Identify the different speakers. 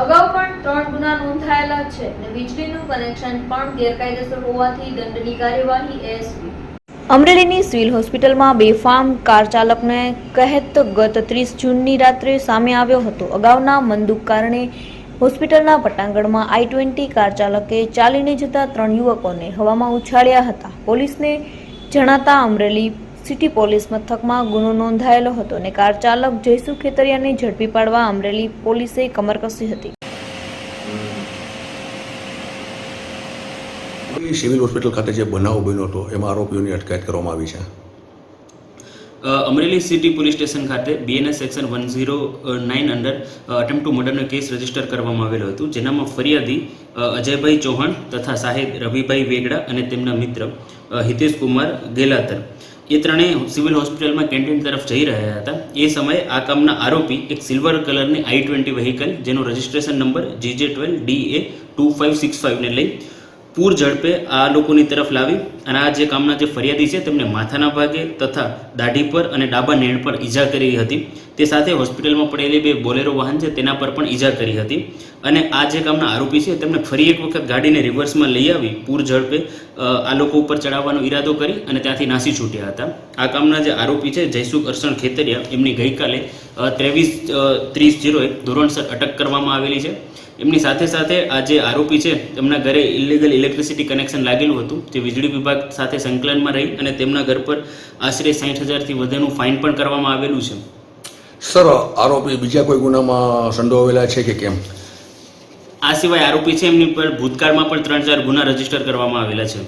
Speaker 1: અગાઉ પણ ત્રણ ગુના નોંધાયેલા છે અને વીજળીનું કનેક્શન પણ ગેરકાયદેસર હોવાથી દંડની કાર્યવાહી એસપી અમરેલીની સિવિલ હોસ્પિટલમાં બેફામ કાર ચાલકને કહેત ગત ત્રીસ જૂનની રાત્રે સામે આવ્યો હતો. અગાઉના મંદુક કારણે હોસ્પિટલના પટાંગણમાં આઈ ટ્વેન્ટી કાર ચાલકે ચાલીને જતા ત્રણ યુવકોને હવામાં ઉછાળ્યા હતા. પોલીસને જણાતા અમરેલી સિટી પોલીસ મથકમાં ગુનો નોંધાયેલો હતો અને કાર ચાલક જયસુ ખેતરિયાને ઝડપી પાડવા અમરેલી પોલીસે કમર કસી હતી.
Speaker 2: સિવિલ હોસ્પિટલ ખાતે જે બનાવ બન્યો હતો એમાં આરોપીઓની અટકાયત કરવામાં આવી છે.
Speaker 3: અમરેલી સિટી પોલીસ સ્ટેશન ખાતે BNS section one zero nine under attempt to મર્ડરનો case register કરવામાં આવેલો હતો. જેનામાં ફરિયાદી અજયભાઈ ચૌહાણ તથા સાહેબ રવિભાઈ વેગડા અને તેમના મિત્ર હિતેશ કુમાર ગેલાતર. એ ત્રણેય સિવિલ હોસ્પિટલમાં કેન્ટીન તરફ જઈ રહ્યા હતા. એ સમયે આ કામના આરોપી એક સિલ્વર કલરની આઈ ટ્વેન્ટી વ્હીકલ જેનો registration number GJ twelve D A two five six ફાઇવને લઈ પૂર ઝડપે આ લોકોની તરફ લાવી અને આ જે કામના જે ફરિયાદી છે તેમને માથાના ભાગે તથા દાઢી પર અને ડાબા નેણ પર ઈજા કરી હતી. તે સાથે હોસ્પિટલમાં પડેલી બે બોલેરો વાહન છે તેના પર પણ ઈજા કરી હતી. અને આ જે કામના આરોપી છે તેમને ફરી એક વખત ગાડીને રિવર્સમાં લઈ આવી પૂર ઝડપે આ લોકો ઉપર ચડાવવાનો ઈરાદો કરી અને ત્યાંથી નાસી છૂટ્યા હતા. આ કામના જે આરોપી છે જયસુખ અરસણ ખેતરિયા, એમની ગઈકાલે ત્રેવીસ ત્રીસ જીરો એક ધોરણસર અટક કરવામાં આવેલી છે. એમની સાથે સાથે આ જે આરોપી છે તેમના ઘરે ઇલીગલ ઇલેક્ટ્રિસિટી કનેક્શન લાગેલું હતું તે વીજળી વિભાગ સાથે સંકલનમાં રહી અને તેમના ઘર પર આશરે સાઠ હજારથી વધુનું ફાઇન પણ કરવામાં આવેલું છે.
Speaker 2: સર આરોપી બીજા કોઈ ગુનામાં સંડોવાયેલા છે કે કેમ?
Speaker 3: આ સિવાય આરોપી છે એમની પર ભૂતકાળમાં પણ ત્રણ ચાર ગુના રજિસ્ટર કરવામાં આવેલા છે.